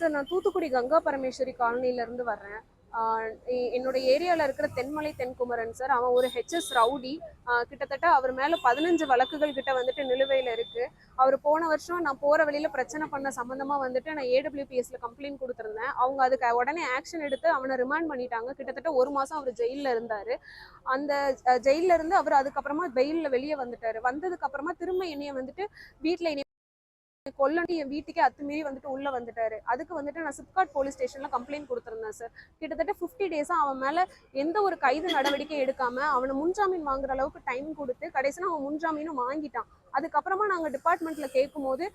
Sir நான் தூத்துக்குடி கங்கா பரமேஸ்வரி காலனில வர்றேன். என்னோட ஏரியாவில் இருக்கிற தென்மலை தென்குமரன் சார். அவன் ஒரு ஹெச்எஸ் ரவுடி. கிட்டத்தட்ட அவர் மேலே பதினஞ்சு வழக்குகள் கிட்ட வந்துட்டு நிலுவையில் இருக்குது அவர் போன வருஷம் நான் போகிற வழியில் பிரச்சனை பண்ண சம்மந்தமாக வந்துட்டு நான் ஏடபிள்யூபிஎஸ்சில் கம்ப்ளைண்ட் கொடுத்துருந்தேன். அவங்க அதுக்கு உடனே ஆக்ஷன் எடுத்து அவனை ரிமாண்ட் பண்ணிட்டாங்க. கிட்டத்தட்ட ஒரு மாதம் அவர் ஜெயிலில் இருந்தார். அந்த ஜெயிலில் இருந்து அவர் அதுக்கப்புறமா வெயிலில் வெளியே வந்துட்டார். வந்ததுக்கப்புறமா திரும்ப என்னைய வந்துட்டு வீட்டில் என்னைய என் வீட்டுக்கே அத்துமீறி வந்துட்டு உள்ள வந்துட்டாரு. அதுக்கு வந்துட்டு நான் சிப்காட் போலீஸ் ஸ்டேஷன்ல கம்ப்ளைண்ட் கொடுத்துருந்தேன் சார் கிட்டத்தட்ட ஃபிஃப்டி டேஸா அவன் மேல எந்த ஒரு கைது நடவடிக்கை எடுக்காம அவனை முன்ஜாமீன் வாங்குற அளவுக்கு டைம் கொடுத்து கடைசியில் அவன் முன்ஜாமீனும் வாங்கிட்டான். அதுக்கப்புறமா நாங்கள் டிபார்ட்மெண்ட்ல கேட்கும்போது போது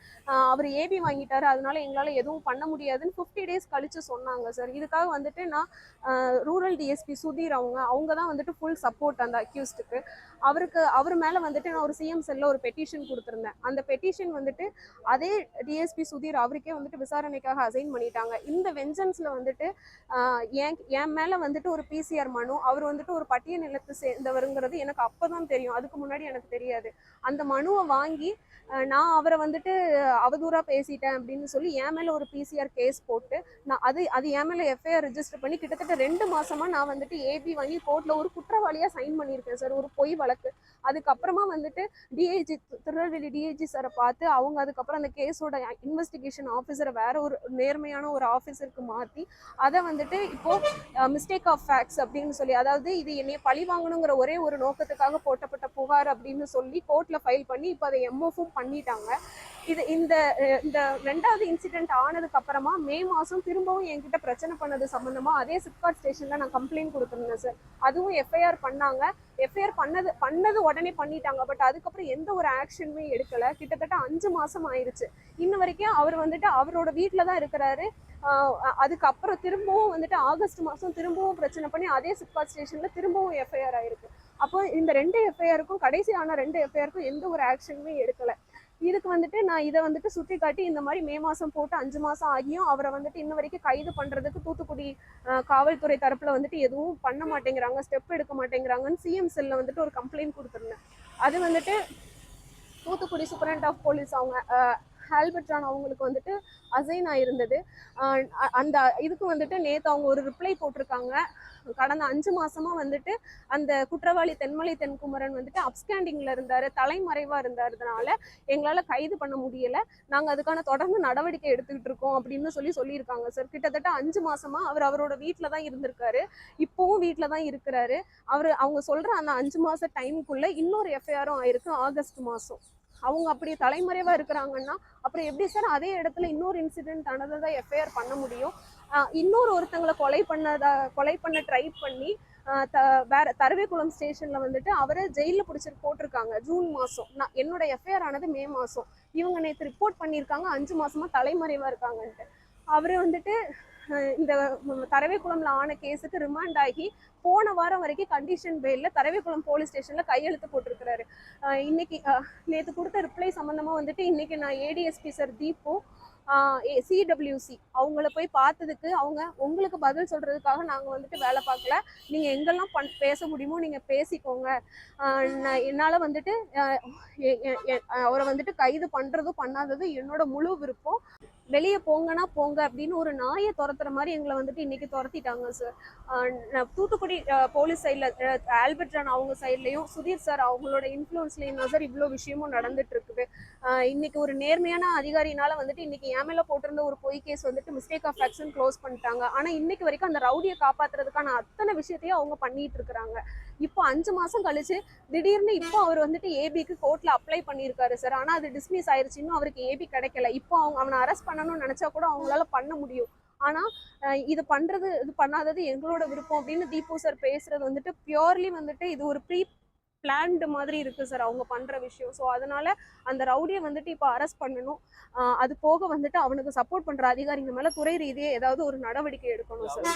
அவர் ஏபி வாங்கிட்டாரு. அதனால எங்களால் எதுவும் பண்ண முடியாதுன்னு ஃபிஃப்டி டேஸ் கழிச்சு சொன்னாங்க சார் இதுக்காக வந்துட்டு நான் ரூரல் டிஎஸ்பி சுதீர் அவங்க அவங்க தான் வந்துட்டு ஃபுல் சப்போர்ட் அந்த அக்யூஸ்டுக்கு அவருக்கு அவர் மேலே வந்துட்டு நான் ஒரு சிஎம் செல்ல ஒரு பெட்டிஷன் கொடுத்துருந்தேன். அந்த பெட்டிஷன் வந்துட்டு அதே டிஎஸ்பி சுதீர் அவருக்கே வந்துட்டு விசாரணைக்காக அசைன் பண்ணிட்டாங்க. இந்த வெஞ்சன்ஸில் வந்துட்டு என் என் மேலே வந்துட்டு ஒரு பிசிஆர் மனு அவர் வந்துட்டு ஒரு பட்டிய நிலத்தை சேர்ந்தவருங்கிறது எனக்கு அப்போ தான் தெரியும். அதுக்கு முன்னாடி எனக்கு தெரியாது. அந்த மனுவை வாங்கி நான் அவரை வந்துட்டு அவதூறாக பேசிட்டேன் அப்படின்னு சொல்லி என் மேலே ஒரு பிசிஆர் கேஸ் போட்டு நான் அது அது என் மேலே எஃப்ஐஆர் ரிஜிஸ்டர் பண்ணி கிட்டத்தட்ட ரெண்டு மாசமா நான் வந்துட்டு ஏபி வாங்கி கோர்ட்டில் ஒரு குற்றவாளியாக சைன் பண்ணியிருக்கேன் சார் ஒரு பொய் வழக்கு. அதுக்கப்புறமா வந்துட்டு டிஐஜி திருநெல்வேலி டிஐஜி சாரை பார்த்து அவங்க அதுக்கப்புறம் அந்த கேஸோட இன்வெஸ்டிகேஷன் ஆஃபீஸரை வேற ஒரு நேர்மையான ஒரு ஆஃபீஸருக்கு மாற்றி அதை வந்துட்டு இப்போ மிஸ்டேக் ஆஃப் ஃபேக்ட்ஸ் அப்படின்னு சொல்லி அதாவது இது என்னைய பழி வாங்கணுங்கிற ஒரே ஒரு நோக்கத்துக்காக போட்டப்பட்ட புகார் அப்படின்னு சொல்லி கோர்ட்டில் ஃபைல் பண்ணி இப்போ அதை எம்ஓஃபும் பண்ணிட்டாங்க. இது இந்த இந்த ரெண்டாவது இன்சிடென்ட் ஆனதுக்கு அப்புறமா மே மாதம் திரும்பவும் என்கிட்ட பிரச்சனை பண்ணது சம்மந்தமாக அதே சிப்காட் ஸ்டேஷன்ல நான் கம்ப்ளைண்ட் கொடுத்துருந்தேன் சார் அதுவும் எஃப்ஐஆர் பண்ணாங்க. எஃப்ஐஆர் பண்ணது பண்ணது உடனே பண்ணிட்டாங்க. பட் அதுக்கப்புறம் எந்த ஒரு ஆக்ஷனுமே எடுக்கல. கிட்டத்தட்ட அஞ்சு மாசம் ஆயிடுச்சு இன்ன வரைக்கும் அவர் வந்துட்டு அவரோட வீட்டில் தான் இருக்கிறாரு. அதுக்கப்புறம் திரும்பவும் வந்துட்டு ஆகஸ்ட் மாதம் திரும்பவும் பிரச்சனை பண்ணி அதே சிப்காட் ஸ்டேஷன்ல திரும்பவும் எஃப்ஐஆர் ஆயிருக்கு. அப்போ இந்த ரெண்டு எஃப்ஐஆருக்கும் கடைசி ஆன ரெண்டு எஃப்ஐஆருக்கும் எந்த ஒரு ஆக்ஷனுமே எடுக்கலை. இதுக்கு வந்துட்டு நான் இதை வந்துட்டு சுட்டி காட்டி இந்த மாதிரி மே மாதம் போட்டு அஞ்சு மாதம் ஆகியும் அவரை வந்துட்டு இன்ன வரைக்கும் கைது பண்ணுறதுக்கு தூத்துக்குடி காவல்துறை தரப்பில் வந்துட்டு எதுவும் பண்ண மாட்டேங்கிறாங்க ஸ்டெப் எடுக்க மாட்டேங்கிறாங்கன்னு சிஎம் செல்ல வந்துட்டு ஒரு கம்ப்ளைண்ட் கொடுத்துருந்தேன். அது வந்துட்டு தூத்துக்குடி சூப்பரண்ட் ஆஃப் போலீஸ் அவங்க ஹால்பர்ட்ரான் அவங்களுக்கு வந்துட்டு அசைன் ஆயிருந்தது. அ- அந்த இதுக்கு வந்துட்டு நேத்து அவங்க ஒரு ரிப்ளை போட்டிருக்காங்க. கடந்த அஞ்சு மாசமா வந்துட்டு அந்த குற்றவாளி தென்மலை தென்குமரன் வந்துட்டு அப்ஸ்டாண்டிங்ல இருந்தாரு தலைமறைவா இருந்தாருனால எங்களால கைது பண்ண முடியல. நாங்க அதுக்கான தொடர்ந்து நடவடிக்கை எடுத்துக்கிட்டு இருக்கோம் அப்படின்னு சொல்லி சொல்லியிருக்காங்க சார். கிட்டத்தட்ட அஞ்சு மாசமா அவர் அவரோட வீட்டில தான் இருந்திருக்காரு. இப்பவும் வீட்டில தான் இருக்கிறாரு. அவர் அவங்க சொல்ற அந்த அஞ்சு மாச டைமுக்குள்ள இன்னொரு எஃப்ஐஆரும் ஆயிருக்கு ஆகஸ்ட் மாசம். அவங்க அப்படி தலைமறைவாக இருக்கிறாங்கன்னா அப்புறம் எப்படி சார் அதே இடத்துல இன்னொரு இன்சிடென்ட் ஆனதை எஃப்ஐஆர் பண்ண முடியும்? இன்னொரு ஒருத்தங்களை கொலை பண்ணதா கொலை பண்ண ட்ரை பண்ணி த- வேற தரவேக்குளம் ஸ்டேஷனில் வந்துட்டு அவரை ஜெயிலில் பிடிச்சிட்டு போட்டிருக்காங்க ஜூன் மாதம் நான் என்னோட எஃப்ஐஆர் ஆனது மே மாதம் இவங்க நேற்று ரிப்போர்ட் பண்ணியிருக்காங்க அஞ்சு மாதமாக தலைமறைவாக இருக்காங்கன்ட்டு. அவர் வந்துட்டு இந்த தரவைக்குளம்ல ஆன கேஸுக்கு ரிமாண்ட் ஆகி போன வாரம் வரைக்கும் கண்டிஷன் பெயில்ல தரவைக்குளம் போலீஸ் ஸ்டேஷன்ல கையெழுத்து போட்டிருக்கிறாரு. இன்னைக்கு நேற்று கொடுத்த ரிப்ளை சம்பந்தமா வந்துட்டு இன்னைக்கு நான் ஏடிஎஸ்பி சார் தீபு சிடபிள்யூசி அவங்கள போய் பார்த்ததுக்கு அவங்க உங்களுக்கு பதில் சொல்றதுக்காக நாங்கள் வந்துட்டு வேலை பார்க்கல. நீங்கள் எங்கெல்லாம் பண் பேச முடியுமோ நீங்கள் பேசிக்கோங்க. என்னால் வந்துட்டு அவரை வந்துட்டு கைது பண்ணுறதும் பண்ணாததும் என்னோட முழு விருப்பம். வெளியே போங்கன்னா போங்க அப்படின்னு ஒரு நாயை துரத்துற மாதிரி எங்களை வந்துட்டு இன்னைக்கு துரத்திட்டாங்க சார் தூத்துக்குடி போலீஸ் சைடில் ஆல்பர்ட்ரான் அவங்க சைட்லையும் சுதீர் சார் அவங்களோட இன்ஃப்ளூயன்ஸ்லையும் தான் சார் இவ்வளோ விஷயமும் நடந்துட்டு இருக்குது இன்னைக்கு ஒரு நேர்மையான அதிகாரினால வந்துட்டு இன்னைக்கு என் மேலே போட்டிருந்த ஒரு பொய் கேஸ் வந்துட்டு மிஸ்டேக் ஆஃப் ஆக்ஷன் க்ளோஸ் பண்ணிட்டாங்க. ஆனால் இன்னைக்கு வரைக்கும் அந்த ரவுடியை காப்பாத்துறதுக்கான அத்தனை விஷயத்தையும் அவங்க பண்ணிட்டு இருக்கிறாங்க இப்போ அஞ்சு மாசம் கழிச்சு திடீர்னு இப்போ அவர் வந்துட்டு ஏபிக்கு கோர்ட்ல அப்ளை பண்ணியிருக்காரு சார் ஆனா அது டிஸ்மிஸ் ஆயிருச்சு. இன்னும் அவருக்கு ஏபி கிடைக்கல. இப்போ அவங்க அவனை அரெஸ்ட் பண்ணணும்னு நினைச்சா கூட அவங்களால பண்ண முடியும். ஆனா இது பண்றது இது பண்ணாதது எங்களோட விருப்பம் அப்படின்னு தீபு சார் பேசுறது வந்துட்டு பியோர்லி வந்துட்டு இது ஒரு ப்ரீ பிளான்டு மாதிரி இருக்கு சார் அவங்க பண்ற விஷயம். ஸோ அதனால அந்த ரவுடியை வந்துட்டு இப்போ அரெஸ்ட் பண்ணணும். அது போக வந்துட்டு அவனுக்கு சப்போர்ட் பண்ற அதிகாரிங்க மேல துறை ரீதியே ஏதாவது ஒரு நடவடிக்கை எடுக்கணும் சார்